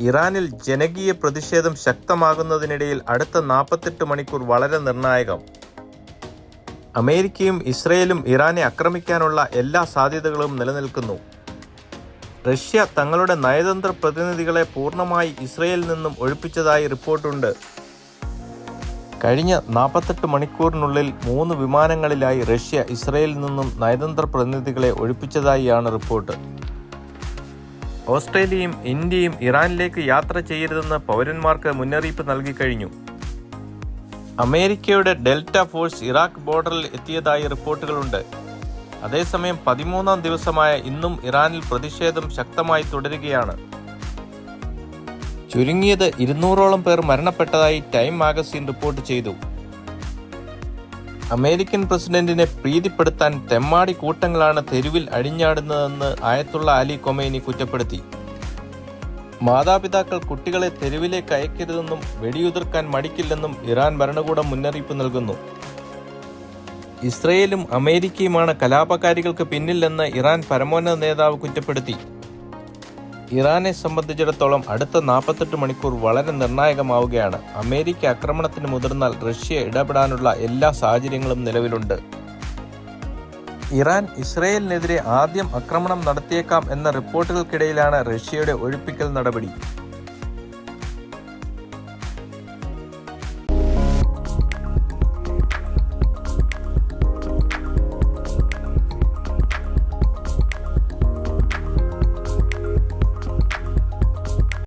ഇറാനിൽ ജനകീയ പ്രതിഷേധം ശക്തമാകുന്നതിനിടയിൽ അടുത്ത നാൽപ്പത്തെട്ട് മണിക്കൂർ വളരെ നിർണായകം. അമേരിക്കയും ഇസ്രയേലും ഇറാനെ ആക്രമിക്കാനുള്ള എല്ലാ സാധ്യതകളും നിലനിൽക്കുന്നു. റഷ്യ തങ്ങളുടെ നയതന്ത്ര പ്രതിനിധികളെ പൂർണമായി ഇസ്രയേലിൽ നിന്നും ഒഴിപ്പിച്ചതായി റിപ്പോർട്ടുണ്ട്. കഴിഞ്ഞ നാൽപ്പത്തെട്ട് മണിക്കൂറിനുള്ളിൽ മൂന്ന് വിമാനങ്ങളിലായി റഷ്യ ഇസ്രയേലിൽ നിന്നും നയതന്ത്ര പ്രതിനിധികളെ ഒഴിപ്പിച്ചതായാണ് റിപ്പോർട്ട്. ഓസ്ട്രേലിയയും ഇന്ത്യയും ഇറാനിലേക്ക് യാത്ര ചെയ്യരുതെന്ന് പൗരന്മാർക്ക് മുന്നറിയിപ്പ് നൽകിക്കഴിഞ്ഞു അമേരിക്കയുടെ ഡെൽറ്റ ഫോഴ്സ് ഇറാഖ് ബോർഡറിൽ എത്തിയതായി റിപ്പോർട്ടുകളുണ്ട്. അതേസമയം പതിമൂന്നാം ദിവസമായ ഇന്നും ഇറാനിൽ പ്രതിഷേധം ശക്തമായി തുടരുകയാണ്. ചുരുങ്ങിയത് ഇരുന്നൂറോളം പേർ മരണപ്പെട്ടതായി ടൈം മാഗസിൻ റിപ്പോർട്ട് ചെയ്തു. അമേരിക്കൻ പ്രസിഡന്റിനെ പ്രീതിപ്പെടുത്താൻ തെമ്മാടി കൂട്ടങ്ങളാണ് തെരുവിൽ അഴിഞ്ഞാടുന്നതെന്ന് ആയത്തുള്ള അലി കൊമേനി കുറ്റപ്പെടുത്തി. മാതാപിതാക്കൾ കുട്ടികളെ തെരുവിലേക്ക് അയക്കരുതെന്നും വെടിയുതിർക്കാൻ മടിക്കില്ലെന്നും ഇറാൻ ഭരണകൂടം മുന്നറിയിപ്പ് നൽകുന്നു. ഇസ്രയേലും അമേരിക്കയുമാണ് കലാപകാരികൾക്ക് പിന്നിലെന്ന് ഇറാൻ പരമോന്നത നേതാവ് കുറ്റപ്പെടുത്തി. ഇറാനെ സംബന്ധിച്ചിടത്തോളം അടുത്ത നാൽപ്പത്തെട്ട് മണിക്കൂർ വളരെ നിർണായകമാവുകയാണ്. അമേരിക്ക ആക്രമണത്തിന് മുതിർന്നാൽ റഷ്യ ഇടപെടാനുള്ള എല്ലാ സാഹചര്യങ്ങളും നിലവിലുണ്ട്. ഇറാൻ ഇസ്രയേലിനെതിരെ ആദ്യം ആക്രമണം നടത്തിയേക്കാം എന്ന റിപ്പോർട്ടുകൾക്കിടയിലാണ് റഷ്യയുടെ ഒഴിപ്പിക്കൽ നടപടി.